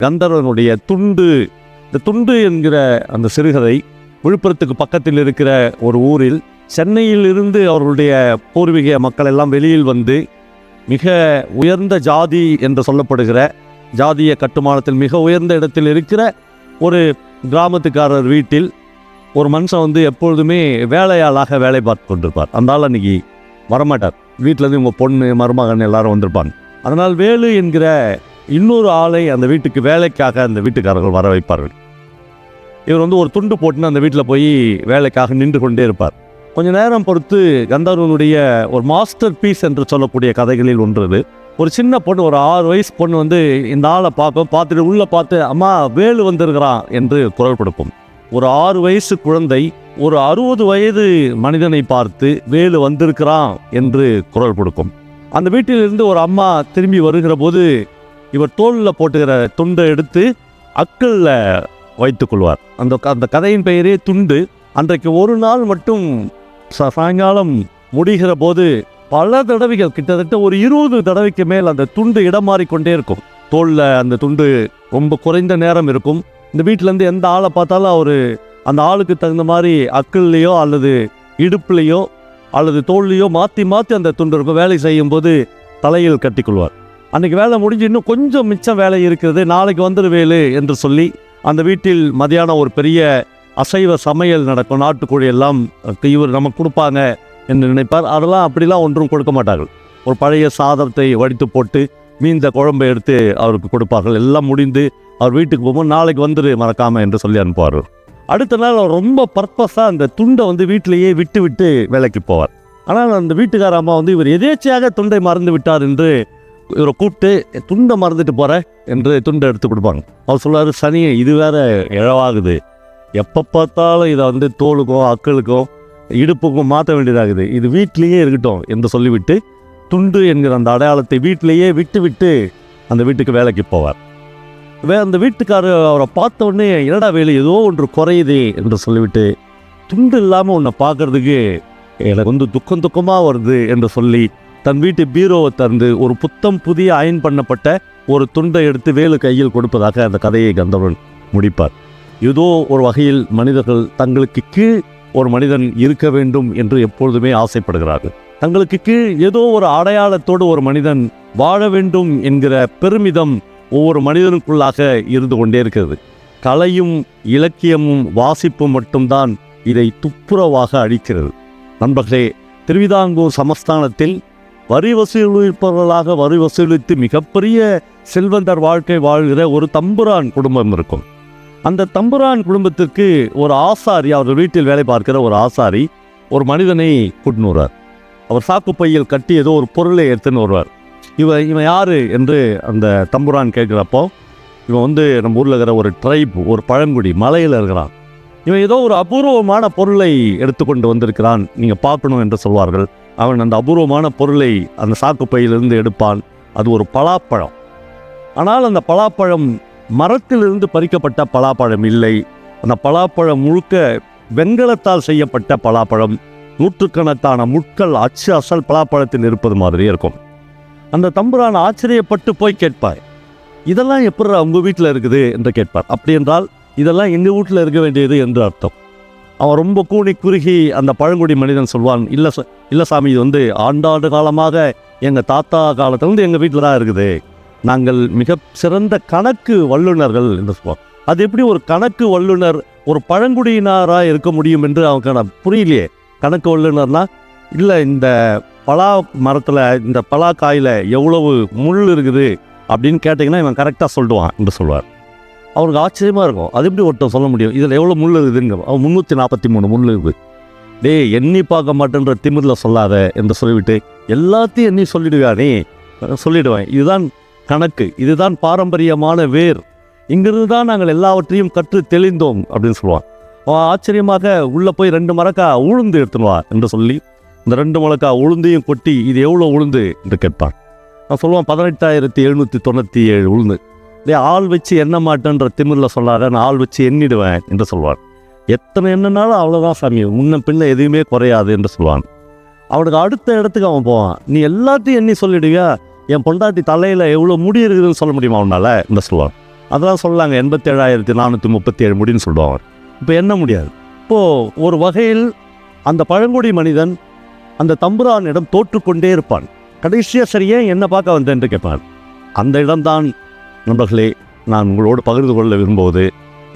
கந்தர்வனுடைய துண்டு இந்த துண்டு என்கிற அந்த சிறுகதை விழுப்புரத்துக்கு பக்கத்தில் இருக்கிற ஒரு ஊரில் சென்னையில் இருந்து அவர்களுடைய பூர்வீக மக்கள் எல்லாம் வெளியில் வந்து மிக உயர்ந்த ஜாதி என்று சொல்லப்படுகிற ஜாதிய கட்டுமானத்தில் மிக உயர்ந்த இடத்தில் இருக்கிற ஒரு கிராமத்துக்காரர் வீட்டில் ஒரு மனுஷன் வந்து எப்பொழுதுமே வேலையாளாக வேலை பார்த்து கொண்டிருப்பார். அந்த ஆள் அன்னைக்கு வரமாட்டார். வீட்டிலேருந்து உங்கள் பொண்ணு மருமகன் எல்லாரும் வந்திருப்பாங்க. அதனால் வேலு என்கிற இன்னொரு ஆளை அந்த வீட்டுக்கு வேலைக்காக அந்த வீட்டுக்காரர்கள் வர வைப்பார்கள். இவர் வந்து ஒரு துண்டு போட்டுன்னு அந்த வீட்டில் போய் வேலைக்காக நின்று கொண்டே இருப்பார். கொஞ்ச நேரம் பொறுத்து கந்தர்வனுடைய ஒரு மாஸ்டர் பீஸ் என்று சொல்லக்கூடிய கதைகளில் ஒன்று ஒரு சின்ன பொண்ணு ஒரு ஆறு வயசு பொண்ணு வந்து இந்த ஆளை பார்ப்போம் பார்த்துட்டு உள்ளே பார்த்து அம்மா வேலு வந்திருக்கிறான் என்று குரல் கொடுப்போம். ஒரு ஆறு வயசு குழந்தை ஒரு அறுபது வயது மனிதனை பார்த்து வேலு வந்திருக்கிறான் என்று குரல் கொடுக்கும் அந்த வீட்டிலிருந்து ஒரு அம்மா திரும்பி வருகிற போது இவர் தோளில் போட்டுக்கிற துண்டை எடுத்து அக்கல்ல வைத்துக் கொள்வார். அந்த க- அந்த கதையின் பெயரே துண்டு. அன்றைக்கு ஒரு நாள் மட்டும் ச- சாயங்காலம் முடிகிற போது பல தடவைகள் கிட்டத்தட்ட ஒரு இருபது தடவைக்கு மேல் அந்த துண்டு இடம் மாறிக்கொண்டே இருக்கும். தோளில் அந்த துண்டு ரொம்ப குறைந்த நேரம் இருக்கும். இந்த வீட்டிலேருந்து எந்த ஆளை பார்த்தாலும் அவர் அந்த ஆளுக்கு தகுந்த மாதிரி அக்கல்லையோ அல்லது இடுப்புலையோ அல்லது தோல்லையோ மாற்றி மாற்றி அந்த துண்டு இருக்கும். வேலை செய்யும்போது தலையில் கட்டிக்கொள்வார் அன்றைக்கி வேலை முடிஞ்சு இன்னும் கொஞ்சம் மிச்சம் வேலை இருக்கிறது நாளைக்கு வந்துடு வேலு என்று சொல்லி அந்த வீட்டில் மதியானம் ஒரு பெரிய அசைவ சமையல் நடக்கும். நாட்டுக்கோழி எல்லாம் இவர் நமக்கு கொடுப்பாங்க என்று நினைப்பார். அதெல்லாம் அப்படிலாம் ஒன்றும் கொடுக்க மாட்டார்கள். ஒரு பழைய சாதத்தை வடித்து போட்டு மீந்த குழம்பை எடுத்து அவருக்கு கொடுப்பார்கள். எல்லாம் முடிந்து அவர் வீட்டுக்கு போகும்போது நாளைக்கு வந்துடு மறக்காமல் என்று சொல்லி அனுப்புவார் அடுத்த நாள் அவர் ரொம்ப பர்பஸாக அந்த துண்டை வந்து வீட்டிலேயே விட்டு விட்டு வேலைக்கு போவார். ஆனால் அந்த வீட்டுக்கார அம்மா வந்து இவர் எதேச்சையாக துண்டை மறந்து விட்டார் என்று இவரை கூப்பிட்டு துண்டை மறந்துட்டு போகிற என்று துண்டை எடுத்து கொடுப்பாங்க. அவர் சொல்லுவார் சனி இது வேற இழவாகுது. எப்போ பார்த்தாலும் இதை வந்து தோலுக்கும் அக்களுக்கும் இடுப்புக்கும் மாற்ற வேண்டியதாகுது. இது வீட்லேயே இருக்கட்டும் என்று சொல்லிவிட்டு துண்டு என்கிற அந்த அடையாளத்தை வீட்டிலேயே விட்டு விட்டு அந்த வீட்டுக்கு வேலைக்கு போவார். வே அந்த வீட்டுக்காரர் அவரை பார்த்த உடனே என்னடா வேலை ஏதோ ஒன்று குறையுதே என்று சொல்லிவிட்டு துண்டு இல்லாமல் உன்னை பார்க்கறதுக்கு எனக்கு வந்து துக்கம் துக்கமாக வருது என்று சொல்லி தன் வீட்டு பீரோவை திறந்து ஒரு புத்தம் புதிய அயன் பண்ணப்பட்ட ஒரு துண்டை எடுத்து வேலு கையில் கொடுப்பதாக அந்த கதையை கந்தவன் முடிப்பார். ஏதோ ஒரு வகையில் மனிதர்கள் தங்களுக்கு கீழ் ஒரு மனிதன் இருக்க வேண்டும் என்று எப்பொழுதுமே ஆசைப்படுகிறார்கள். தங்களுக்கு கீழ் ஏதோ ஒரு அடையாளத்தோடு ஒரு மனிதன் வாழ வேண்டும் என்கிற பெருமிதம் ஒவ்வொரு மனிதனுக்குள்ளாக இருந்து கொண்டே இருக்கிறது. கலையும் இலக்கியமும் வாசிப்பும் மட்டும்தான் இதை துப்புரவாக அழிக்கிறது. நண்பர்களே திருவிதாங்கூர் சமஸ்தானத்தில் வரி வசூலிப்பவர்களாக வரி வசூலித்து மிகப்பெரிய செல்வந்தர் வாழ்க்கை வாழ்கிற ஒரு தம்புரான் குடும்பம் இருக்கும். அந்த தம்புரான் குடும்பத்திற்கு ஒரு ஆசாரி அவர் வீட்டில் வேலை பார்க்கிற ஒரு ஆசாரி ஒரு மனிதனை கூட்டின்னு வருவார். அவர் சாக்கு பையில் கட்டி ஏதோ ஒரு பொருளை எடுத்துன்னு வருவார். இவன் இவன் யார் என்று அந்த தம்புரான் கேட்குறப்போ இவன் வந்து நம்ம ஊரில் இருக்கிற ஒரு ட்ரைப் ஒரு பழங்குடி மலையில் இருக்கிறான். இவன் ஏதோ ஒரு அபூர்வமான பொருளை எடுத்துக்கொண்டு வந்திருக்கிறான். நீங்கள் பார்க்கணும் என்று சொல்வார்கள். அவன் அந்த அபூர்வமான பொருளை அந்த சாக்கு பையிலிருந்து எடுப்பான். அது ஒரு பலாப்பழம். ஆனால் அந்த பலாப்பழம் மரத்திலிருந்து பறிக்கப்பட்ட பலாப்பழம் இல்லை. அந்த பலாப்பழம் முழுக்க வெண்கலத்தால் செய்யப்பட்ட பலாப்பழம். நூற்றுக்கணக்கான முட்கள் அச்சு அசல் பலாப்பழத்தில் இருப்பது மாதிரி இருக்கும். அந்த தம்புரான் ஆச்சரியப்பட்டு போய் கேட்பார் இதெல்லாம் எப்படி உங்கள் வீட்டில் இருக்குது? என்று கேட்பார். அப்படி என்றால் இதெல்லாம் எங்கள் வீட்டில் இருக்க வேண்டியது? என்று அர்த்தம். அவன் ரொம்ப கூனி குறுகி அந்த பழங்குடி மனிதன் சொல்வான் இல்லை ச- இல்லை சாமி இது வந்து ஆண்டாண்டு காலமாக எங்கள் தாத்தா காலத்திலிருந்து எங்கள் வீட்டில் தான் இருக்குது. நாங்கள் மிக சிறந்த கணக்கு வல்லுநர்கள் என்று சொல்லுவோம் அது எப்படி ஒரு கணக்கு வல்லுனர் ஒரு பழங்குடியினராக இருக்க முடியும் என்று அவனுக்கு நான் புரியலையே. கணக்கு வல்லுனர்னா இல்லை இந்த பலா மரத்தில் இந்த பலா காயில் எவ்வளவு முள் இருக்குது? அப்படின்னு கேட்டிங்கன்னா இவன் கரெக்டாக சொல்லுவான் என்று சொல்வார். அவனுக்கு ஆச்சரியமாக இருக்கும். அது எப்படி ஒருத்தன் சொல்ல முடியும்? இதில் எவ்வளோ முள் இருக்குதுங்க. அவன் முந்நூற்றி நாற்பத்தி மூணு முள் இருக்குது டேய் எண்ணி பார்க்க மாட்டேன்ற திமிரில் சொல்லாத என்று சொல்லிவிட்டு எல்லாத்தையும் எண்ணி சொல்லிடுவானே சொல்லிடுவேன். இதுதான் கணக்கு. இதுதான் பாரம்பரியமான வேர். இங்கிருந்து தான் நாங்கள் எல்லாவற்றையும் கற்று தெளிந்தோம் அப்படின்னு சொல்லுவான். அவன் ஆச்சரியமாக உள்ளே போய் ரெண்டு மரக்கா உளுந்து எடுத்துன்னுவா என்று சொல்லி இந்த ரெண்டு மரக்கா உளுந்தையும் கொட்டி இது எவ்வளோ உளுந்து என்று கேட்பான். நான் சொல்லுவான் பதினெட்டாயிரத்தி எழுநூற்றி தொண்ணூற்றி ஏழு உளுந்து. ஆள் வச்சு எண்ண மாட்டேன்ற திமிரில் சொல்லாத நான் ஆள் வச்சு எண்ணிடுவேன் என்று சொல்வார் எத்தனை எண்ணனாலும் அவ்வளோதான் சாமி முன்ன பின்ன எதுவுமே குறையாது என்று சொல்லுவான் அவனுக்கு அடுத்த இடத்துக்கு அவன் போவான். நீ எல்லாத்தையும் எண்ணி சொல்லிடுவியா? என் பொண்டாட்டி தலையில் எவ்வளோ முடி இருக்குதுன்னு சொல்ல முடியுமா அவனால் என்று சொல்லுவான் அதெல்லாம் சொல்லாங்க. எண்பத்தேழாயிரத்தி நானூற்றி முப்பத்தி ஏழு முடின்னு சொல்லுவாங்க இப்போ என்ன முடியாது. இப்போது ஒரு வகையில் அந்த பழங்குடி மனிதன் அந்த தம்புரானிடம் தோற்றுக்கொண்டே இருப்பான். கடைசியாக சரியே என்ன பார்க்க வந்தேன்? என்று கேட்பான். அந்த இடம்தான் நண்பர்களே நான் உங்களோடு பகிர்ந்து கொள்ள விரும்புவது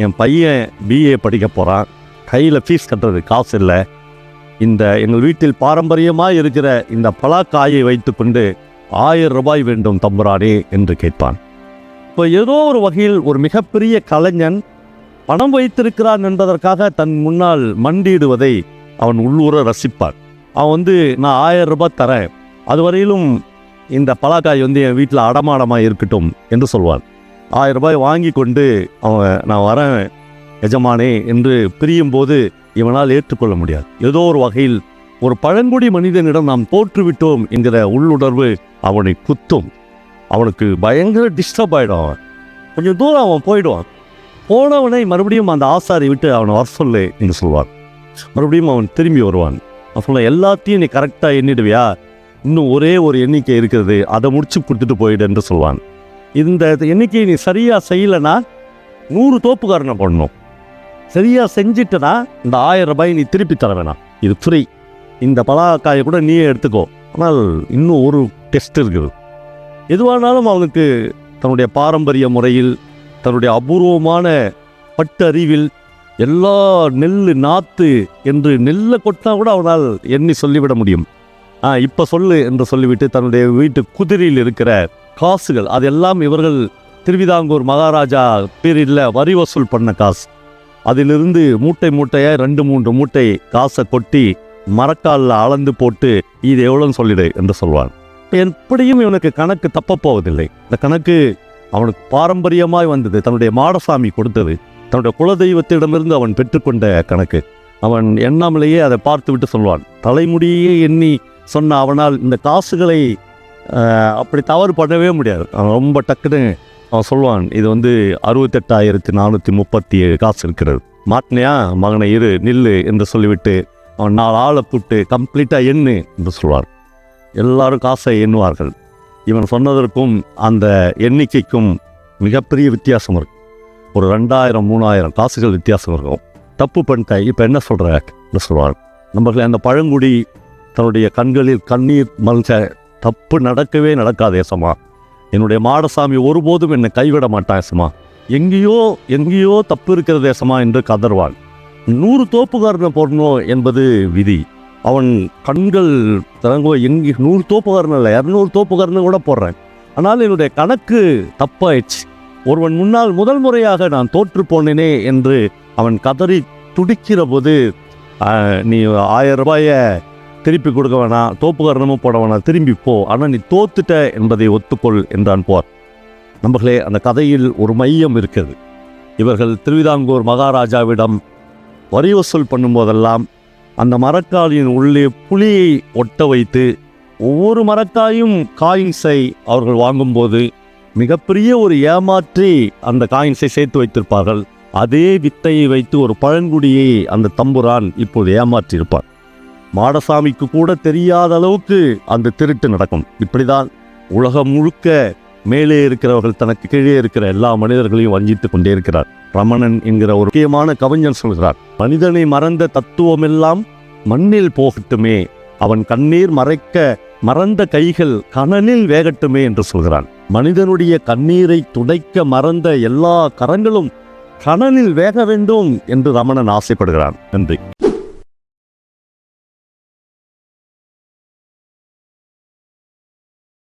என் பையன் பிஏ படிக்க போகிறான் கையில் ஃபீஸ் கட்டுறது காசு இல்லை. இந்த எங்கள் வீட்டில் பாரம்பரியமாக இருக்கிற இந்த பலாக்காயை வைத்துக்கொண்டு ஆயிரம் ரூபாய் வேண்டும் தம்புரானே என்று கேட்பான். இப்போ ஏதோ ஒரு வகையில் ஒரு மிகப்பெரிய கலைஞன் பணம் வைத்திருக்கிறான் என்பதற்காக தன் முன்னால் மண்டியிடுவதை அவன் உள்ளூர ரசிப்பான். அவன் வந்து நான் ஆயிரம் ரூபாய் தரேன். அதுவரையிலும் இந்த பலாக்காய் வந்து என் வீட்டில் அடமாடமாக இருக்கட்டும் என்று சொல்வான் ஆயிரம் ரூபாய் வாங்கி கொண்டு அவன் நான் வரேன் எஜமானே என்று பிரியும் போது இவனால் ஏற்றுக்கொள்ள முடியாது. ஏதோ ஒரு வகையில் ஒரு பழங்குடி மனிதனிடம் நாம் தோற்றுவிட்டோம் என்கிற உள்ளுணர்வு அவனை குத்தும். அவனுக்கு பயங்கர டிஸ்டர்ப் ஆகிடும் அவன். கொஞ்சம் தூரம் அவன் போயிடுவான். போனவனை மறுபடியும் அந்த ஆசாரி விட்டு அவனை வர சொல்லு என்று சொல்வான். மறுபடியும் அவன் திரும்பி வருவான். அப்போ எல்லாத்தையும் நீ கரெக்டாக எண்ணிடுவியா? இன்னும் ஒரே ஒரு எண்ணிக்கை இருக்கிறது. அதை முடிச்சு கொடுத்துட்டு போயிடு என்று சொல்வான். இந்த எண்ணிக்கையை நீ சரியாக செய்யலைன்னா நூறு தோப்புக்காரனை பண்ணணும் சரியாக செஞ்சிட்டனா இந்த ஆயிரம் ரூபாய் நீ திருப்பி தர வேணாம். இது ஃப்ரீ இந்த பலாக்காயை கூட நீயே எடுத்துக்கோ. ஆனால் இன்னும் ஒரு டெஸ்ட் இருக்குது. எதுவானாலும் அவனுக்கு தன்னுடைய பாரம்பரிய முறையில் தன்னுடைய அபூர்வமான பட்டறிவில் எல்லா நெல் நாற்று என்று நெல்லை கொட்டினா கூட அவனால் எண்ணி சொல்லிவிட முடியும். இப்போ சொல்லு என்று சொல்லிவிட்டு தன்னுடைய வீட்டு குதிரையில் இருக்கிற காசுகள் அதெல்லாம் இவர்கள் திருவிதாங்கூர் மகாராஜா பீரியடில் வரி வசூல் பண்ண காசு. அதிலிருந்து மூட்டை மூட்டையாக ரெண்டு மூன்று மூட்டை காசை கொட்டி மரக்காலில் அளந்து போட்டு இது எவ்வளோன்னு சொல்லிடு என்று சொல்வான். எப்படியும் இவனுக்கு கணக்கு தப்ப போவதில்லை. இந்த கணக்கு அவனுக்கு பாரம்பரியமாய் வந்தது. தன்னுடைய மாடசாமி கொடுத்தது. தன்னுடைய குலதெய்வத்திடமிருந்து அவன் பெற்றுக்கொண்ட கணக்கு. அவன் எண்ணாமலேயே அதை பார்த்து விட்டு சொல்வான். தலைமுடியே எண்ணி சொன்ன அவனால் இந்த காசுகளை அப்படி தவறு பண்ணவே முடியாது. அவன் ரொம்ப டக்குன்னு அவன் சொல்லுவான் இது வந்து அறுபத்தெட்டாயிரத்தி நானூற்றி முப்பத்தி ஏழு காசு இருக்கிறது. மாட்டினியா மகனை இரு நில்லு என்று சொல்லிவிட்டு அவன் நாலு ஆளை கூப்பிட்டு கம்ப்ளீட்டாக எண்ணு என்று சொல்வார். எல்லாரும் காசை எண்ணுவார்கள். இவன் சொன்னதற்கும் அந்த எண்ணிக்கைக்கும் மிகப்பெரிய வித்தியாசம் இருக்கும் ஒரு ரெண்டாயிரம் மூணாயிரம் காசுகள் வித்தியாசம் இருக்கும். தப்பு பண்ணிட்ட இப்போ என்ன சொல்கிற என்று சொல்வார். நம்மளை அந்த பழங்குடி தன்னுடைய கண்களில் கண்ணீர் மல்க தப்பு நடக்கவே நடக்காது ஏசமா என்னுடைய மாடசாமி ஒருபோதும் என்னை கைவிட மாட்டான் ஏசமா எங்கேயோ எங்கேயோ தப்பு இருக்கிற தேசமா என்று கதர்வாள் நூறு தோப்புக்காரனை போடணும் என்பது விதி. அவன் கண்கள் திறங்கோ எங்கே நூறு தோப்புக்காரன் இல்லை இரநூறு தோப்புக்காரனை கூட போடுறேன். ஆனால் என்னுடைய கணக்கு தப்பாயிடுச்சு. ஒருவன் முன்னால் முதல் முறையாக நான் தோற்று போனேனே என்று அவன் கதறி துடிக்கிற போது நீ ஆயிரம் ரூபாயை திருப்பி கொடுக்க வேணாம் தோப்புக்காரனமும் போட வேணாம் திரும்பி போ. ஆனால் நீ தோத்துட்ட என்பதை ஒத்துக்கொள் என்றான் போர். நம்பர்களே அந்த கதையில் ஒரு மையம் இருக்கிறது. இவர்கள் திருவிதாங்கூர் மகாராஜாவிடம் வரி வசூல் பண்ணும்போதெல்லாம் அந்த மரக்காலின் உள்ளே புளியை ஒட்ட வைத்து ஒவ்வொரு மரக்காயும் காயின்ஸை அவர்கள் வாங்கும்போது மிகப்பெரிய ஒரு ஏமாற்றி அந்த காயின்ஸை சேர்த்து வைத்திருப்பார்கள். அதே வித்தையை வைத்து ஒரு பழங்குடியை அந்த தம்புரான் இப்போது ஏமாற்றியிருப்பார் மாடசாமிக்கு கூட தெரியாத அளவுக்கு அந்த திருட்டு நடக்கும். இப்படிதான் உலகம் முழுக்க மேலே இருக்கிறவர்கள் தனக்கு கீழே இருக்கிற எல்லா மனிதர்களையும் வஞ்சித்துக் கொண்டே இருக்கிறார். ரமணன் என்கிற ஒரு முக்கியமான கவிஞன் சொல்கிறார் மனிதனை மறந்த தத்துவமெல்லாம் மண்ணில் போகட்டுமே அவன் கண்ணீர் மறைக்க மறந்த கைகள் கணனில் வேகட்டுமே என்று சொல்கிறான். மனிதனுடைய கண்ணீரை துடைக்க மறந்த எல்லா கரங்களும் கணனில் வேக வேண்டும் என்று ரமணன் ஆசைப்படுகிறான். நன்றி.